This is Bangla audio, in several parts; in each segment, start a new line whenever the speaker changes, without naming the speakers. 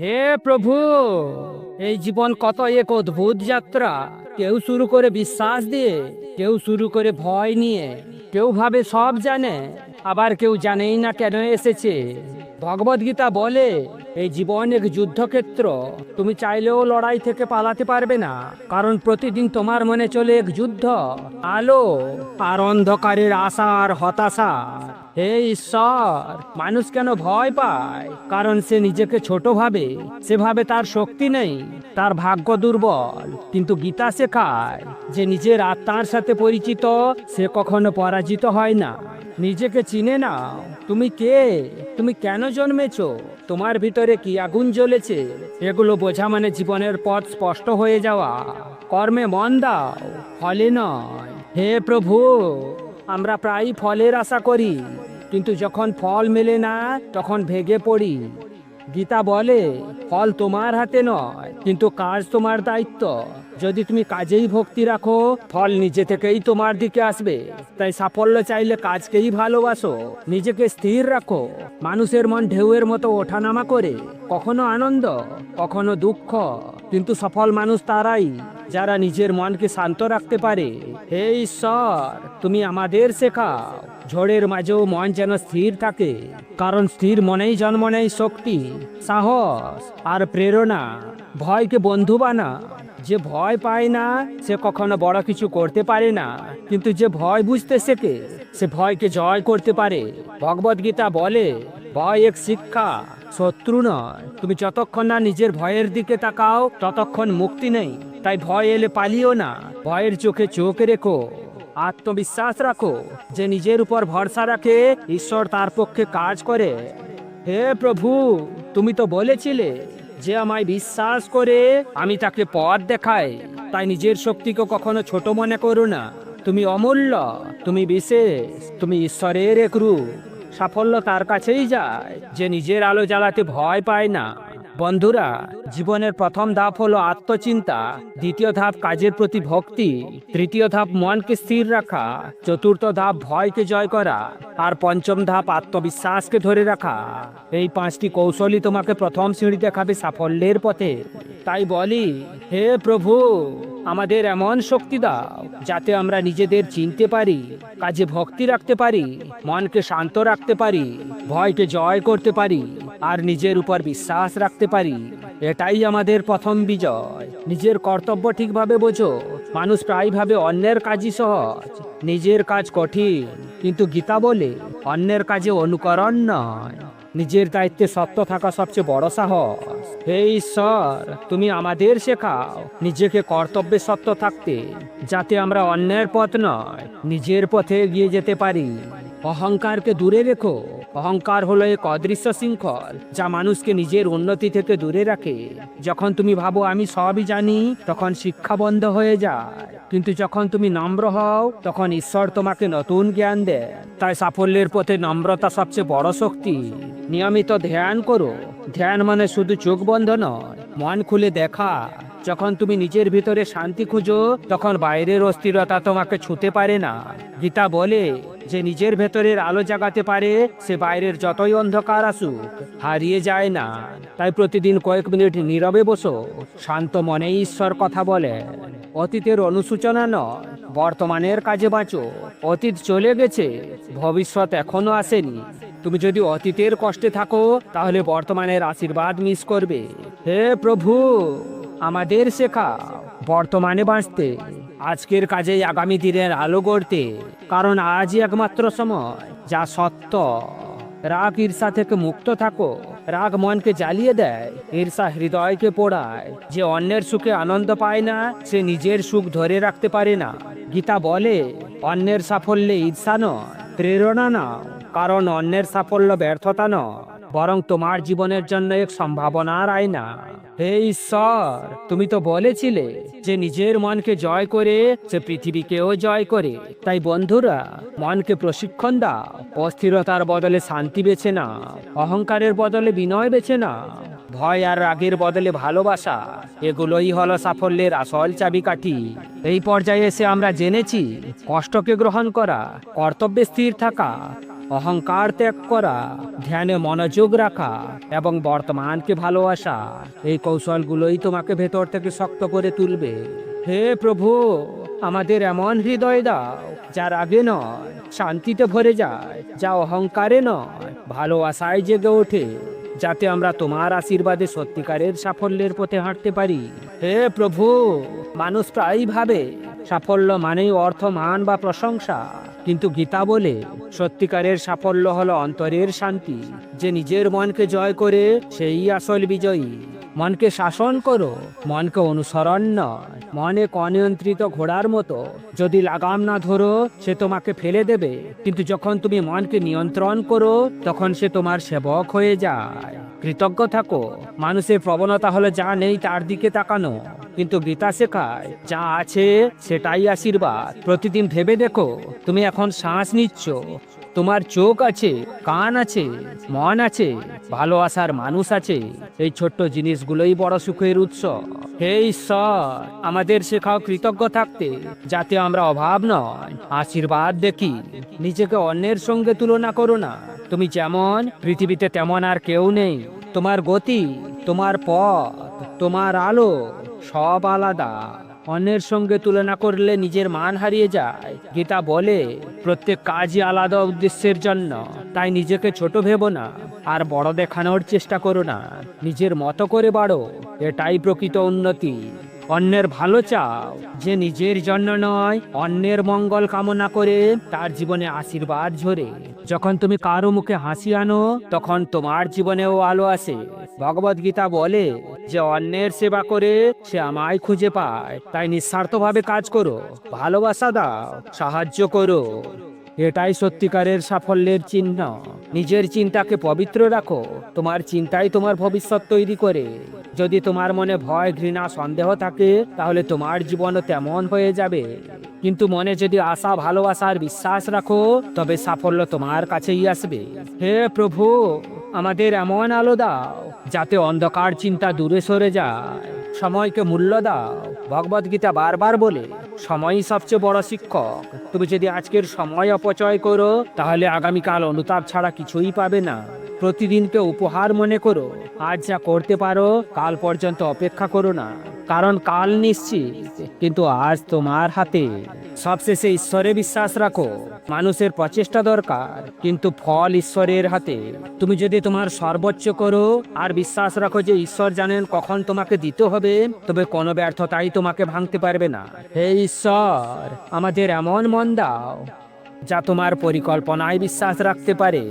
হে প্রভু, এই জীবন কত এক অদ্ভুত যাত্রা। কেউ শুরু করে বিশ্বাস দিয়ে, কেউ শুরু করে ভয় নিয়ে, কেউ ভাবে সব জানে, আবার কেউ জানেই না কেন এসেছে। ভগবদ্গীতা বলে এই জীবন এক যুদ্ধক্ষেত্র তুমি চাইলেও লড়াই থেকে পালাতে পারবে না, কারণ প্রতিদিন তোমার মনে চলে এক যুদ্ধ, আলো আর অন্ধকারের আশা আর হতাশা। হে ঈশ্বর, মানুষ কেন ভয় পায়? কারণ সে নিজেকে ছোট ভাবে, সেভাবে তার শক্তি নেই, তার ভাগ্য দুর্বল। কিন্তু গীতা শেখায় যে নিজের আত্মার সাথে পরিচিত, সে কখনো পরাজিত হয় না। নিজেকে চিনে নাও। তুমি কে? তুমি কেন জন্মেছ? তোমার ভিতরে কি আগুন জ্বলেছে? এগুলো বোঝা মানে জীবনের পথ স্পষ্ট হয়ে যাওয়া। কর্মে মন দাও, ফলে নয়। হে প্রভু, আমরা প্রায় ফলের আশা করি, কিন্তু যখন ফল মেলে না, তখন ভেগে পড়ি। গীতা বলে, ফল তোমার হাতে নয়, কিন্তু কাজ তোমার দায়িত্ব। যদি তুমি কাজেই ভক্তি রাখো, ফল নিজে থেকেই তোমার দিকে আসবে। তাই সাফল্য চাইলে কাজকেই ভালোবাসো, নিজেকে স্থির রাখো। মানুষের মন ঢেউয়ের মতো ওঠানামা করে, কখনো আনন্দ, কখনো দুঃখ। কিন্তু সফল মানুষ তারাই, যারা নিজের মনকে শান্ত রাখতে পারে। হে ঈশ্বর, তুমি আমাদের শেখাও। ঝড়ের মাঝেও মন যেন স্থির থাকে। কারণ স্থির মনেই জন্ম নেই শক্তি, সাহস আর প্রেরণা। ভয়কে বন্ধু বানা। যে ভয় পায় না, সে কখনো বড় কিছু করতে পারে না। কিন্তু যে ভয় বুঝতে শেখে, সে ভয়কে জয় করতে পারে। ভগবদ গীতা বলে, ভয় এক শিক্ষা, শত্রু নয়। তুমি যতক্ষণ না নিজের ভয়ের দিকে তাকাও, ততক্ষণ মুক্তি নেই। তাই ভয় এলে পালিও না। ভয়ের চোখে চোখ রেখো। আত্মবিশ্বাস রাখো যে নিজের উপর ভরসা রাখে ঈশ্বর তার পক্ষে কাজ করে। হে প্রভু, তুমি তো বলেছিলে যে আমায় বিশ্বাস করে, আমি তাকে পথ দেখাই। তাই নিজের শক্তিকে কখনো ছোট মনে করো না। তুমি অমূল্য, তুমি বিশেষ, তুমি ঈশ্বরের এক রূপ। সাফল্য তার কাছেই যায়, যে নিজের আলো জ্বালাতে ভয় পায় না। বন্ধুরা, জীবনের প্রথম ধাপ হলো আত্মচিন্তা, দ্বিতীয় ধাপ কাজের প্রতি ভক্তি, তৃতীয় ধাপ মনকে স্থির রাখা, চতুর্থ ধাপ ভয়কে জয় করা, আর পঞ্চম ধাপ আত্মবিশ্বাসকে ধরে রাখা। এই পাঁচটি কৌশলই তোমাকে প্রথম সিঁড়ি দেখাবে সাফল্যের পথে। তাই বলি, হে প্রভু, আমাদের এমন শক্তি দাও, যাতে আমরা নিজেদের চিনতে পারি, কাজে ভক্তি রাখতে পারি, মনকে শান্ত রাখতে পারি, ভয়কে জয় করতে পারি। আর নিজের উপর বিশ্বাস রাখতে পারি, এটাই আমাদের প্রথম বিজয়। নিজের কর্তব্য ঠিকভাবে বোঝো, মানুষ প্রায় ভাবে অন্যের কাজই সহজ, নিজের কাজ কঠিন। কিন্তু গীতা বলে, অন্যের কাজে অনুকরণ নয়, নিজের দায়িত্বে সত্য থাকা সবচেয়ে বড় সাহস। হে ঈশ্বর, তুমি আমাদের শেখাও নিজেকে কর্তব্যে সত্য থাকতে, যাতে আমরা অন্যের পথ নয়, নিজের পথে এগিয়ে যেতে পারি। অহংকারকে দূরে রেখো। অহংকার হলো এক অদৃশ্য শৃঙ্খল, যা মানুষকে নিজের উন্নতি থেকে দূরে রাখে। যখন তুমি ভাবো, আমি সবই জানি তখন শিক্ষা বন্ধ হয়ে যায়। কিন্তু যখন তুমি নম্র হও, তখন ঈশ্বর তোমাকে নতুন জ্ঞান দেয়। তাই সাফল্যের পথে নম্রতা সবচেয়ে বড় শক্তি। নিয়মিত ধ্যান করো। ধ্যান মানে শুধু চোখ বন্ধ নয়, মন খুলে দেখা। যখন তুমি নিজের ভিতরে শান্তি খুঁজো, তখন বাইরের অস্থিরতা তোমাকে ছুতে পারে না। গীতা বলে যে নিজের ভেতরের আলো জাগাতে পারে, সে বাইরের যতই অন্ধকার আসুক, হারিয়ে যায় না। তাই প্রতিদিন কয়েক মিনিট নীরবে বসো, শান্ত মনে ঈশ্বর কথা বলে। অতীতের অনুসূচনা নয়, বর্তমানের কাজে বাঁচো। অতীত চলে গেছে, ভবিষ্যৎ এখনও আসেনি। তুমি যদি অতীতের কষ্টে থাকো, তাহলে বর্তমানের আশীর্বাদ মিস করবে। হে প্রভু, আমাদের শেখা, বর্তমানে বাঁচতে। আজকের কাজে আগামী দিনের আলো গড়তে, কারণ আজই একমাত্র সময়, যা সত্য। রাগ ঈর্ষা থেকে মুক্ত থাকো। রাগ মনকে জ্বালিয়ে দেয়, ঈর্ষা হৃদয়কে পোড়ায়। যে অন্যের সুখে আনন্দ পায় না, সে নিজের সুখ ধরে রাখতে পারে না। গীতা বলে, অন্যের সাফল্যে ঈর্ষা নয়, প্রেরণা নাও। কারণ অন্যের সাফল্য ব্যর্থতা নয়। বরং তোমার জীবনের জন্য এক সম্ভাবনার আয়না। হে ঈশ্বর, তুমি তো বলেছিলে যে নিজের মনকে জয় করে, সে পৃথিবীকেও জয় করে। তাই বন্ধুরা, মনকে প্রশিক্ষণ দাও। অস্থিরতার বদলে শান্তি বেছে না অহংকারের বদলে বিনয় বেছে না ভয় আর রাগের বদলে ভালোবাসা, এগুলোই হলো সাফল্যের আসল চাবিকাঠি। এই পর্যায়ে এসে আমরা জেনেছি, কষ্টকে গ্রহণ করা, কর্তব্যে স্থির থাকা অহংকার ত্যাগ করা, ধ্যানে মনোযোগ রাখা এবং বর্তমানকে ভালোবাসা, এই কৌশলগুলোই তোমাকে ভেতর থেকে শক্ত করে তুলবে। হে প্রভু, আমাদের এমন হৃদয় দাও, যার আগে নয়, শান্তিতে ভরে যায়, যা অহংকারে নয়, ভালোবাসায় জেগে ওঠে, যাতে আমরা তোমার আশীর্বাদে সত্যিকারের সাফল্যের পথে হাঁটতে পারি। হে প্রভু, মানুষ প্রায়ই ভাবে, সাফল্য মানেই অর্থ, মান বা প্রশংসা। কিন্তু গীতা বলে, সত্যিকারের সাফল্য হলো অন্তরের শান্তি। যে নিজের মনকে জয় করে, সেই আসল বিজয়ী। মনকে শাসন করো, মনকে অনুসরণ নয়। মনে অনিয়ন্ত্রিত ঘোড়ার মতো। যদি লাগাম না ধরো, সে তোমাকে ফেলে দেবে। কিন্তু যখন তুমি মনকে নিয়ন্ত্রণ করো, তখন সে তোমার সেবক হয়ে যায়। কৃতজ্ঞ থাকো। মানুষের প্রবণতা হলো যা নেই, তার দিকে তাকানো। কিন্তু গীতা শেখায়, যা আছে সেটাই আশীর্বাদ। প্রতিদিন ভেবে দেখো, তুমি এখন শ্বাস নিচ্ছ। তোমার চোখ আছে, কান আছে, মন আছে, ভালো আসার মানুষ আছে। এই ছোট্ট জিনিসগুলোই বড় সুখের উৎস। হে ঈশ্বর, আমাদের শেখাও কৃতজ্ঞ থাকতে, যাতে আমরা অভাব নয়, আশীর্বাদ দেখি। নিজেকে অন্যের সঙ্গে তুলনা করো না। তুমি যেমন, পৃথিবীতে তেমন আর কেউ নেই। তোমার গতি, তোমার পথ, তোমার আলো সব আলাদা। অন্যের সঙ্গে তুলনা করলে নিজের মান হারিয়ে যায়। গীতা বলে, প্রত্যেক কাজই আলাদা উদ্দেশ্যের জন্য। তাই নিজেকে ছোট ভেবো না, আর বড় দেখানোর চেষ্টা করো না। নিজের মতো করে বাড়ো। এটাই প্রকৃত উন্নতি। অন্যের ভালো চাও, যে নিজের জন্য নয়, অন্যের মঙ্গল কামনা করে তার জীবনে আশীর্বাদ ঝরে। যখন তুমি কারও মুখে হাসি আনো, তখন তোমার জীবনেও আলো আসে। ভগবত গীতা বলে যে অন্যের সেবা করে সে আমায় খুঁজে পায়। তাই নিঃস্বার্থভাবে কাজ করো, ভালোবাসা দাও, সাহায্য করো। এটাই সত্যিকারের সাফল্যের চিহ্ন। নিজের চিন্তাকে পবিত্র রাখো। তোমার চিন্তাই তোমার ভবিষ্যৎ তৈরি করে। যদি তোমার মনে ভয়, ঘৃণা, সন্দেহ থাকে, তাহলে তোমার জীবনও তেমন হয়ে যাবে। কিন্তু মনে যদি আশা ভালোবাসার বিশ্বাস রাখো, তবে সাফল্য তোমার কাছেই আসবে। হে প্রভু, আমাদের এমন আলো দাও, যাতে অন্ধকার চিন্তা দূরে সরে যায়। সময়কে মূল্য দাও। ভগবদ গীতা বারবার বলে সময়ই সবচেয়ে বড় শিক্ষক। তুমি যদি আজকের সময় অপচয় করো, তাহলে আগামীকাল অনুতাপ ছাড়া কিছুই পাবে না। প্রতিদিনকে উপহার মনে করো। আজ যা করতে পারো, কাল পর্যন্ত অপেক্ষা করো না। কারণ কাল নিশ্চিত, কিন্তু আজ তোমার হাতে। সবশেষে ঈশ্বরে বিশ্বাস রাখো, মানুষের প্রচেষ্টা দরকার, কিন্তু ফল ঈশ্বরের হাতে। তুমি যদি তোমার সর্বোচ্চ করো, আর বিশ্বাস রাখো যে ঈশ্বর জানেন কখন তোমাকে দিতে হবে, তবে কোনো ব্যর্থতাই তোমাকে ভাঙতে পারবে না। হে ঈশ্বর, আমাদের এমন মন দাও, যা তোমার পরিকল্পনায় বিশ্বাস রাখতে পারে।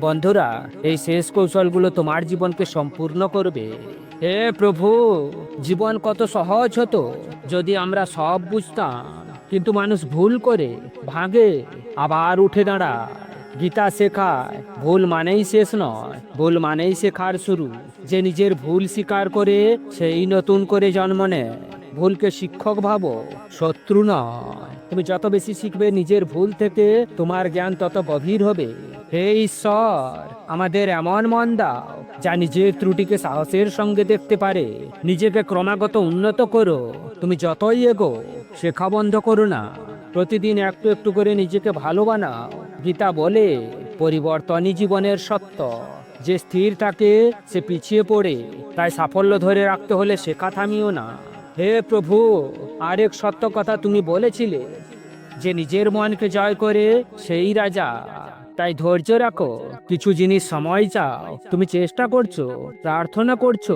বন্ধুরা, এই শেষ কৌশলগুলো তোমার জীবনকে সম্পূর্ণ করবে। হে প্রভু, জীবন কত সহজ হতো, যদি আমরা সব বুঝতাম। কিন্তু মানুষ ভুল করে, ভাগে, আবার উঠে দাঁড়ায়। গীতা শেখায়, ভুল মানেই শেষ নয়, ভুল মানেই শেখার শুরু। যে নিজের ভুল স্বীকার করে, সেই নতুন করে জন্ম নেয়। ভুলকে শিক্ষক ভাবো, শত্রু নয়। তুমি যত বেশি শিখবে নিজের ভুল থেকে, তোমার জ্ঞান তত গভীর হবে। হে ঈশ্বর, আমাদের এমন মন দাও যা নিজের ত্রুটিকে সাহসের সঙ্গে দেখতে পারে। নিজেকে ক্রমাগত উন্নত করো। তুমি যতই এগো, শেখা বন্ধ করো না। প্রতিদিন একটু একটু করে নিজেকে ভালো বানাও। গীতা বলে, পরিবর্তনই জীবনের সত্য। যে স্থির থাকে, সে পিছিয়ে পড়ে। তাই সাফল্য ধরে রাখতে হলে শেখা থামিও না। হে প্রভু, আরেক সত্য কথা তুমি বলেছিলে। যে নিজের মনকে জয় করে, সেই রাজা। তাই ধৈর্য রাখো। কিছু জিনিস সময় চাও। তুমি চেষ্টা করছ, প্রার্থনা করছ,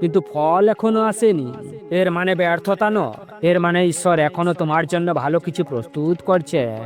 কিন্তু ফল এখনও আসেনি। এর মানে ব্যর্থতা নয়। এর মানে ঈশ্বর এখনও তোমার জন্য ভালো কিছু প্রস্তুত করছে।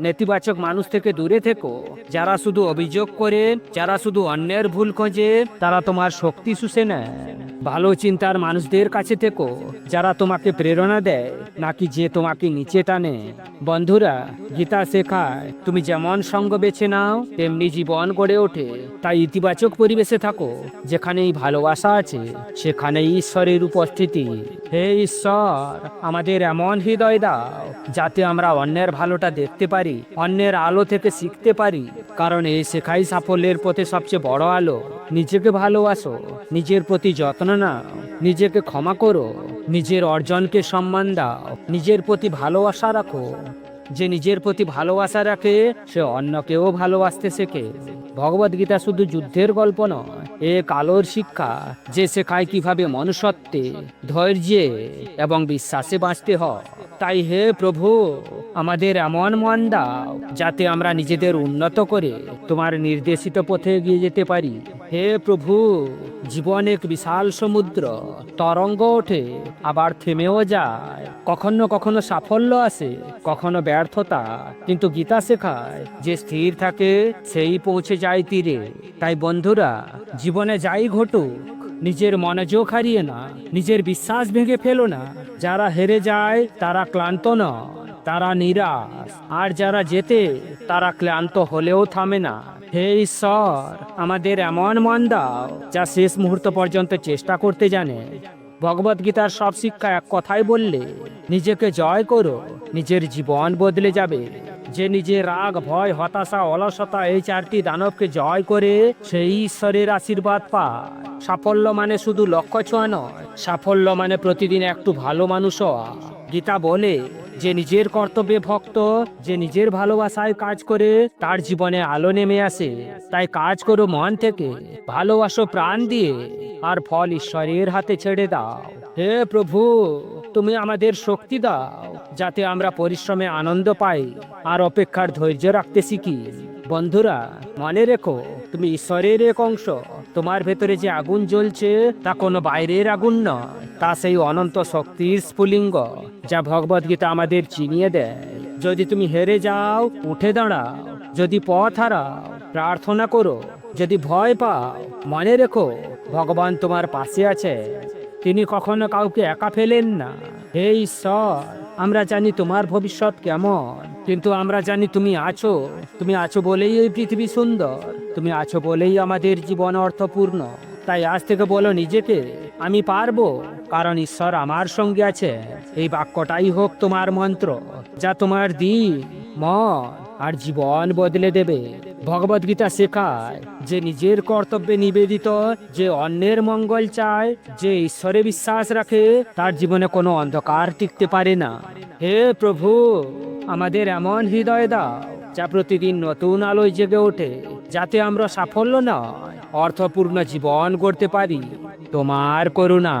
নেতিবাচক মানুষ থেকে দূরে থেকো। যারা শুধু অভিযোগ করে, যারা শুধু অন্যের ভুল খোঁজে, তারা তোমার শক্তি শুষে নেয়। ভালো চিন্তার মানুষদের কাছে থেকো। যারা তোমাকে প্রেরণা দেয়, নাকি যে তোমাকে নিচে টানে। বন্ধুরা, গীতা শেখায়, তুমি যেমন সঙ্গ বেছে নাও তেমনি জীবন গড়ে ওঠে। তাই ইতিবাচক পরিবেশে থাকো, যেখানেই ভালোবাসা আছে সেখানে ঈশ্বরের উপস্থিতি। হে ঈশ্বর, আমাদের এমন হৃদয় দাও, যাতে আমরা অন্যের ভালোটা দেখতে পারি, অন্যের আলো থেকে শিখতে পারি। কারণ এই শেখাই সাফল্যের পথে সবচেয়ে বড় আলো। নিজেকে ভালোবাসো, নিজের প্রতি যত্ন নাও, নিজেকে ক্ষমা করো, নিজের অর্জনকে সম্মান দাও, নিজের প্রতি ভালোবাসা রাখো। যে নিজের প্রতি ভালোবাসা রাখে, সে অন্যকেও ভালোবাসতে শেখে। ভগবদ গীতা শুধু যুদ্ধের গল্প নয়, এ কালোর শিক্ষা যে শেখায় কীভাবে মনুষ্যত্বে ধৈর্যে এবং বিশ্বাসে বাঁচতে হয়। তাই হে প্রভু, আমাদের এমন মন দাও, যাতে আমরা নিজেদের উন্নত করে তোমার নির্দেশিত পথে এগিয়ে যেতে পারি। হে প্রভু, জীবন এক বিশাল সমুদ্র, তরঙ্গ ওঠে, আবার থেমেও যায়। কখনো কখনো সাফল্য আসে, কখনো ব্যর্থতা। কিন্তু গীতা শেখায়, যে স্থির থাকে, সেই পৌঁছে যায় তীরে। তাই বন্ধুরা, জীবনে যাই ঘটুক, নিজের মনোযোগ হারিয়ে না, নিজের বিশ্বাস ভেঙে ফেলো না। যারা হেরে যায়, তারা ক্লান্ত নয়। তারা নিরাশ। আর যারা যেতে, তারা ক্লান্ত হলেও থামে না। হে ঈশ্বর, আমাদের এমন মন দাও, যা শেষ মুহূর্ত পর্যন্ত চেষ্টা করতে জানে। ভগবত গীতার সব শিক্ষা এক কথাই বললে, নিজেকে জয় করো, নিজের জীবন বদলে যাবে। যে নিজের রাগ, ভয়, হতাশা, অলসতা, এই চারটি দানবকে জয় করে, সেই ঈশ্বরের আশীর্বাদ পায়। সাফল্য মানে শুধু লক্ষ্য ছোঁয়া নয়, সাফল্য মানে প্রতিদিন একটু ভালো মানুষ হওয়া। গীতা বলে, যে নিজের কর্তব্যে ভক্ত, যে নিজের ভালোবাসায় কাজ করে, তার জীবনে আলো নেমে আসে। তাই কাজ করো মন থেকে, ভালোবাসো প্রাণ দিয়ে, আর ফল ঈশ্বরের হাতে ছেড়ে দাও। হে প্রভু, তুমি আমাদের শক্তি দাও, যাতে আমরা পরিশ্রমে আনন্দ পাই, আর অপেক্ষার ধৈর্য রাখতে শিখি। বন্ধুরা, মনে রেখো, তুমি ঈশ্বরের এক অংশ। তোমার ভেতরে যে আগুন জ্বলছে, তা কোনো বাইরের আগুন নয়। তা সেই অনন্ত শক্তির স্ফুলিঙ্গ, যা ভগবদ গীতা আমাদের চিনিয়ে দেয়। যদি তুমি হেরে যাও, উঠে দাঁড়াও। যদি পথ হারাও, প্রার্থনা করো। যদি ভয় পাও, মনে রেখো, ভগবান তোমার পাশে আছে। তিনি কখনো কাউকে একা ফেলেন না। হে ঈশ্বর! আমরা জানি তোমার ভবিষ্যৎ কেমন, কিন্তু আমরা জানি তুমি আছো তুমি আছো বলেই এই পৃথিবী সুন্দর, তুমি আছো বলেই আমাদের জীবন অর্থপূর্ণ। তাই আজ থেকে বলো নিজেকে, আমি পারব, কারণ ঈশ্বর আমার সঙ্গে আছে এই বাক্যটাই হোক তোমার মন্ত্র, যা তোমার দিন, মন আর জীবন বদলে দেবে। ভগবদ গীতা শেখায় যে নিজের কর্তব্যে নিবেদিত, যে অন্যের মঙ্গল চায়, যে ঈশ্বরে বিশ্বাস রাখে, তার জীবনে কোনো অন্ধকার টিকতে পারে না। হে প্রভু, আমাদের এমন হৃদয় দাও যা প্রতিদিন নতুন আলোয় জেগে ওঠে, যাতে আমরা সাফল্য নয়, অর্থপূর্ণ জীবন গড়তে পারি। তোমার করুণা